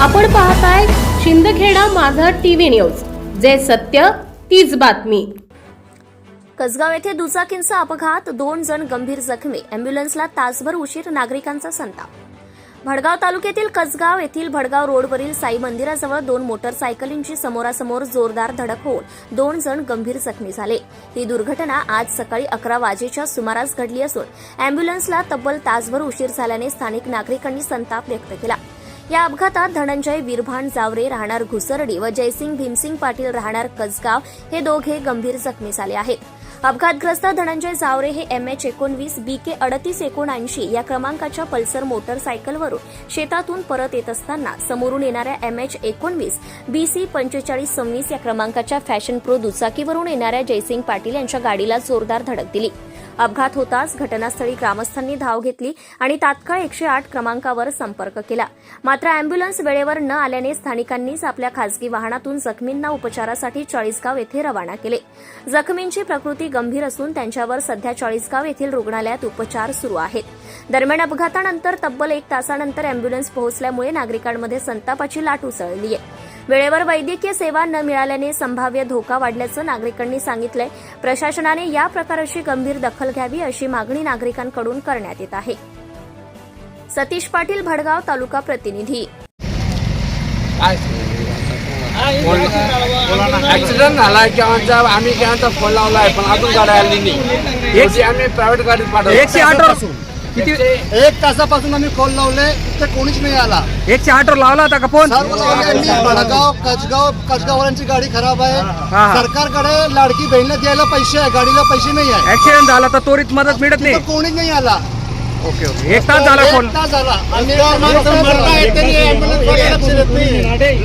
आपण पाहताय शिंदखेडा माझा टीव्ही न्यूज. जे सत्य तीच बातमी. कसगाव येथे दुचाकींचा अपघात दोन जण गंभीर जखमी. अँब्युलन्सला तासभर उशीर नागरिकांचा संताप. भडगाव तालुक्यातील कसगाव येथील भडगाव रोडवरील साई मंदिराजवळ दोन मोटरसायकलींची समोरासमोर जोरदार धडक होऊन दोन जण गंभीर जखमी झाले. ही दुर्घटना आज सकाळी अकरा वाजेच्या सुमारास घडली असून अँब्युलन्सला तब्बल तासभर उशीर झाल्याने स्थानिक नागरिकांनी संताप व्यक्त केला. या अपघातात धनंजय विरभान जावरे राहणार घुसरडी व जयसिंग भीमसिंग पाटील राहणार कसगाव हे दोघे गंभीर जखमी झाले आहेत. अपघातग्रस्त धनंजय जावरे हे एम एच एकोणवीस बी के अडतीस एकोणऐंशी या क्रमांकाच्या पल्सर मोटरसायकलवरून शेतातून परत येत असताना समोरून येणाऱ्या एम एच एकोणवीस बी सी पंचेचाळीस सव्वीस या क्रमांकाच्या फॅशन प्रो दुचाकीवरून येणाऱ्या जयसिंग पाटील यांच्या गाडीला जोरदार धडक दिली. अपघात होताच घटनास्थळी ग्रामस्थांनी धाव घेतली आणि तात्काळ एकशे आठ क्रमांकावर संपर्क केला. मात्र अँब्युलन्स वेळेवर न आल्याने स्थानिकांनीच आपल्या खासगी वाहनातून जखमींना उपचारासाठी चाळीसगाव येथे रवाना केले. जखमींची प्रकृती गंभीर असून त्यांच्यावर सध्या चाळीसगाव येथील रुग्णालयात उपचार सुरू आहेत. दरम्यान अपघातानंतर तब्बल एक तासानंतर अँब्युलन्स पोहोचल्यामुळे नागरिकांमध्ये संतापाची लाट उसळली आहे वेळेवर वैद्यकीय सेवा न मिळाल्याने संभाव्य धोका वाढल्याचं नागरिकांनी सांगितलंय. प्रशासनाने या प्रकाराची गंभीर दखल घ्यावी अशी मागणी नागरिकांकडून करण्यात येत आहे. सतीश पाटील भडगाव तालुका प्रतिनिधी. ऍक्सिडेंट झाला केव्हाचा आम्ही केव्हाचा फोन लावलाय पण अजून गाडी आली नाही. एकशे आम्ही प्रायव्हेट गाडीत पाठवतो. एकशे आठ किती एक तासापासून आम्ही फोन लावले तर कोणीच नाही आला. एकशे आठ वर लावला होता का फोन? सर्व लावले आम्ही. भडगाव कसगाव कसगाववाल्यांची गाडी खराब आहे. हा. सरकारकडे लाडकी बहिणीला द्यायला पैसे आहे गाडीला पैसे नाही आहे. ऍक्सिडेंट झाला तर त्वरित मदत मिळत नाही. कोणीच नाही आला. Okay okay. एक तास झाला फोन. एक तास झाला. आम्ही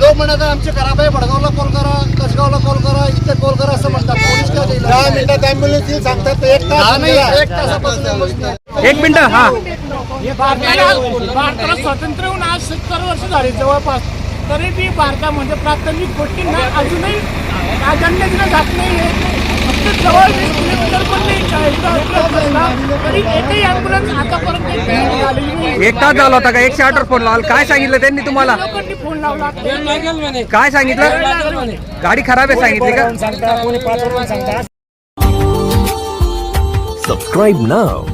लोक म्हणत आहे, आमचे खराब आहे भडगावला कॉल करा कसगावला कॉल करा इथे कॉल करा असं म्हणतात. कोणीच काय. दहा मिनिटात ॲम्ब्युलन्स सांगतात एक तास नाही एक तासापासून एक मिनिट हा. भारताला भारताला स्वातंत्र्य होऊन आज सत्तर वर्ष झाली जवळपास. तरी बी भारतामध्ये प्राथमिक गोष्टींना अजूनही प्राधान्य दिलं जात नाही फक्त जवळ वीस किलोमीटर पण नाही चाळीसगाव उपलब्ध असला तरी एकही ॲम्ब्युलन्स आतापर्यंत एक मिनिट झालेली नाही. एक तास झाला होता का? एकशे आठ वर फोन लावला. काय सांगितलं त्यांनी तुम्हाला? लोकांनी फोन लावला. काय सांगितलं? गाडी खराब आहे सांगितली का? Subscribe now.